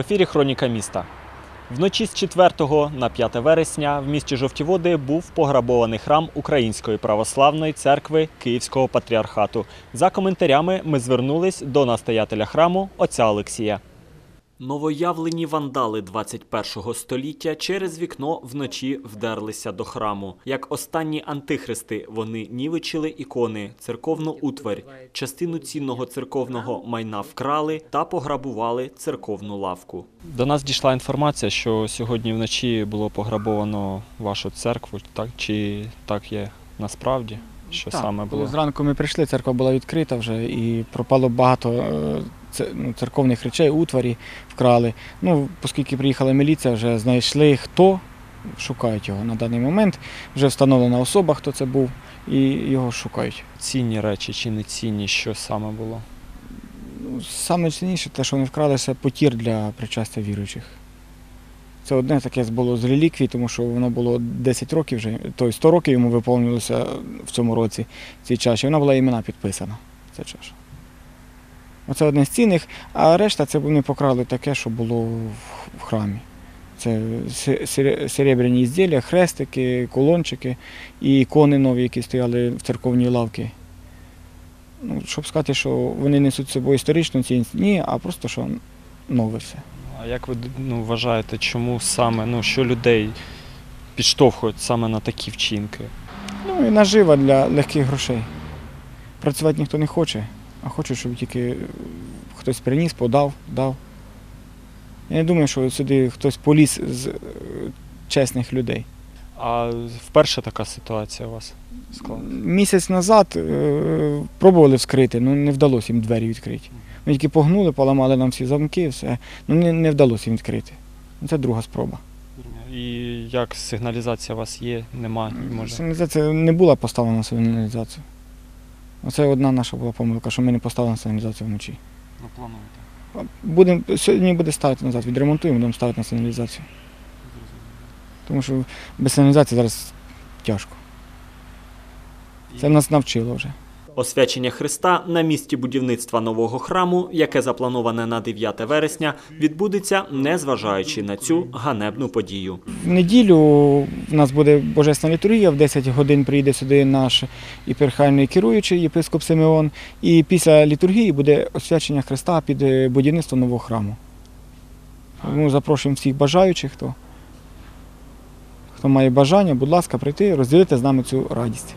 Ефірі Хроніка міста. Вночі з 4 на 5 вересня в місті Жовтіводи був пограбований храм Української православної церкви Київського патріархату. За коментарями ми звернулись до настоятеля храму отця Олексія. Новоявлені вандали 21 століття через вікно вночі вдерлися до храму. Як останні антихристи, вони нівечили ікони, церковну утварь, частину цінного церковного майна вкрали та пограбували церковну лавку. До нас дійшла інформація, що сьогодні вночі було пограбовано вашу церкву. Так чи так є насправді? Що Так, саме було? Зранку ми прийшли, церква була відкрита вже і пропало багато е, церковних речей, утварі вкрали. Ну, оскільки приїхала міліція, вже знайшли хто, шукають його на даний момент. Вже встановлена особа, хто це був, і його шукають. Цінні речі чи не цінні, що саме було? Ну, Саме цінніше те, що вони вкрали, це потір для причастя віруючих. Це одне таке було з реліквій, тому що воно було 10 років вже, тобто 100 років йому виповнилося в цьому році цій чаші. Вона була імена підписана, ця чаша. Оце одне з цінних, а решта це вони покрали таке, що було в- храмі. Це серебряні ізділля, хрестики, колончики і ікони нові, які стояли в церковній лавці. Ну, щоб сказати, що вони несуть з собою історичну цінність, ні, а просто що нове все. А як ви ну, вважаєте, чому саме ну, що людей підштовхують саме на такі вчинки? Ну і нажива для легких грошей. Працювати ніхто не хоче, а хоче, щоб тільки хтось приніс, подав, дав. Я не думаю, що сюди хтось поліз з е, чесних людей. А вперше така ситуація у вас склалася? Місяць назад е, пробували вскрити, але не вдалося їм двері відкрити. Ми тільки погнули, поламали нам всі замки, все. Ну не, не вдалося їм відкрити. Ну, Це друга спроба. І як сигналізація у вас є, нема, може? Сигналізація не була поставлена на сигналізацію. Оце одна наша була помилка, що ми не поставили на сигналізацію вночі. Ну, плануєте. Будем, сьогодні буде ставити назад, відремонтуємо, будемо ставити на сигналізацію. Тому що без сигналізації зараз тяжко. Це нас навчило вже. Освячення Христа на місці будівництва нового храму, яке заплановане на 9 вересня, відбудеться незважаючи на цю ганебну подію. В неділю в нас буде божественна літургія, в 10 годин прийде сюди наш іперхальний керуючий єпископ Симеон. І після літургії буде освячення Христа під е, будівництво нового храму. Тому запрошуємо всіх бажаючих, хто, хто має бажання, будь ласка, прийти, розділити з нами цю радість.